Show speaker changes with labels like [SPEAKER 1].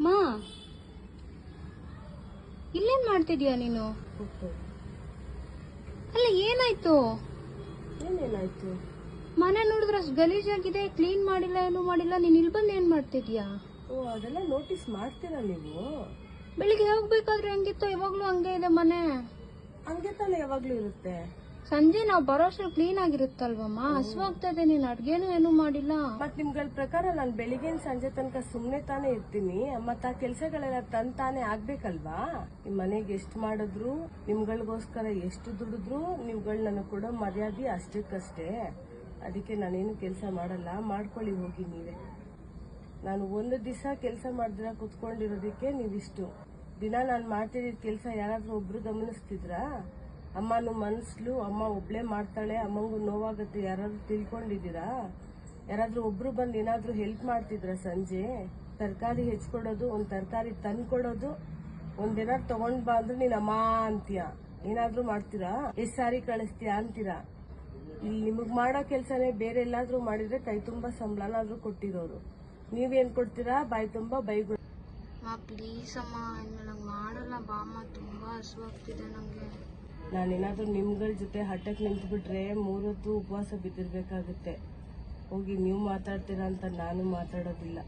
[SPEAKER 1] ಮಾ. ಇಲ್ಲೇನ್ ಮಾಡ್ತಿದ್ಯಾ ನೀನು? ಅಲ್ಲ ಏನಾಯ್ತು?
[SPEAKER 2] ಏನೇನಾಯ್ತು?
[SPEAKER 1] ಮನೆ ನೋಡಿದ್ರೆ ಅಷ್ಟು ಗಲೀಜಾಗಿದೆ ಕ್ಲೀನ್ ಮಾಡಿಲ್ಲ ಏನು ಮಾಡಿಲ್ಲ ನೀನ್ ಇಲ್ಲಿ ಬಂದು ಏನ್ ಮಾಡ್ತಿದ್ಯಾ?
[SPEAKER 2] ಓ ಅದೆಲ್ಲ ನೋಟಿಸ್ ಮಾಡ್ತೀರಾ ನೀವು?
[SPEAKER 1] ಬೆಳಿಗ್ಗೆ ಹೋಗ್ಬೇಕಾದ್ರೆ ಹಂಗಿತ್ತು ಯಾವಾಗ್ಲೂ ಹಂಗೆ ಇದೆ ಮನೆ.
[SPEAKER 2] ಹಂಗೆ ತಾನೇ ಯಾವಾಗ್ಲೂ ಇರುತ್ತೆ.
[SPEAKER 1] ಸಂಜೆ ನಾವು ಬರೋಷ್ಟ್ರಲ್ಲಿ ಕ್ಲೀನ್ ಆಗಿರುತ್ತಲ್ವಮ್ಮ? ಹಸುವಾಗ್ತದೆ ನೀನ್ ಅಡ್ಗೆನೂ ಏನು ಮಾಡಿಲ್ಲ.
[SPEAKER 2] ಮತ್ ನಿಮ್ಗಳ ಪ್ರಕಾರ ನಾನು ಬೆಳಿಗ್ಗೆ ಸಂಜೆ ತನಕ ಸುಮ್ನೆ ತಾನೇ ಇರ್ತೀನಿ. ಮತ್ತ ಆ ಕೆಲ್ಸಗಳೆಲ್ಲ ತನ್ ತಾನೇ ಆಗ್ಬೇಕಲ್ವಾ? ನಿಮ್ ಮನೆಗೆ ಎಷ್ಟ್ ಮಾಡಿದ್ರು ನಿಮ್ಗಳಿಗೋಸ್ಕರ ಎಷ್ಟು ದುಡಿದ್ರು ನೀವುಗಳು ನನಗ್ ಕೊಡೋ ಮರ್ಯಾದೆ ಅಷ್ಟಕ್ಕಷ್ಟೇ. ಅದಕ್ಕೆ ನಾನೇನು ಕೆಲಸ ಮಾಡಲ್ಲ. ಮಾಡ್ಕೊಳ್ಳಿ ಹೋಗಿ ನೀವೇ. ನಾನು ಒಂದು ದಿವಸ ಕೆಲಸ ಮಾಡಿದ್ರ ಕುತ್ಕೊಂಡಿರೋದಕ್ಕೆ ನೀವಿಷ್ಟು. ದಿನ ನಾನು ಮಾಡ್ತಿದ್ದ ಕೆಲಸ ಯಾರಾದ್ರೂ ಒಬ್ರು ಗಮನಿಸ್ತಿದ್ರಾ? ಅಮ್ಮನು ಮನಸ್ಲು ಅಮ್ಮ ಒಬ್ಳೆ ಮಾಡ್ತಾಳೆ, ಅಮ್ಮಂಗೂ ನೋವಾಗುತ್ತೆ, ಯಾರಾದ್ರೂ ತಿಳ್ಕೊಂಡಿದ್ದೀರಾ? ಯಾರಾದ್ರೂ ಒಬ್ರು ಬಂದು ಏನಾದ್ರೂ ಹೆಲ್ಪ್ ಮಾಡ್ತಿದ್ರ ಸಂಜೆ? ತರಕಾರಿ ಹೆಚ್ಕೊಡೋದು, ಒಂದ್ ತರಕಾರಿ ತಂದ್ಕೊಡೋದು ಒಂದೇನಾದ್ರು ತಗೊಂಡ್ ಬಾ ಅಂದ್ರೆ ನೀನ್ ಅಮ್ಮ ಅಂತೀಯ? ಏನಾದ್ರೂ ಮಾಡ್ತೀರಾ? ಎಷ್ಟ್ ಸಾರಿ ಕಳಿಸ್ತೀಯ ಅಂತೀರಾ? ಇಲ್ಲಿ ನಿಮಗ್ ಮಾಡೋ ಕೆಲಸನೇ ಬೇರೆ ಎಲ್ಲಾದ್ರೂ ಮಾಡಿದ್ರೆ ಕೈ ತುಂಬಾ ಸಂಬಳನಾದ್ರೂ ಕೊಟ್ಟಿರೋರು. ನೀವೇನ್ ಕೊಡ್ತೀರಾ? ಬಾಯಿ ತುಂಬಾ ಬೈಗಳು
[SPEAKER 1] ಪ್ಲೀಸ್ ಅಮ್ಮ ನಂಗೆ ಮಾಡಲ್ಲ, ಬಾಮ್ಮ, ತುಂಬಾ ಹಸುವಾಗ್ತಿದೆ ನಂಗೆ.
[SPEAKER 2] ನಾನೇನಾದ್ರೂ ನಿಮ್ಗಳ ಜೊತೆ ಹಠಕ್ ನಿಂತ್ಬಿಟ್ರೆ ಮೂರೊತ್ತು ಉಪವಾಸ ಬಿದ್ದಿರ್ಬೇಕಾಗುತ್ತೆ. ಹೋಗಿ ನೀವು ಮಾತಾಡ್ತೀರಾ ಅಂತ ನಾನು ಮಾತಾಡೋದಿಲ್ಲ.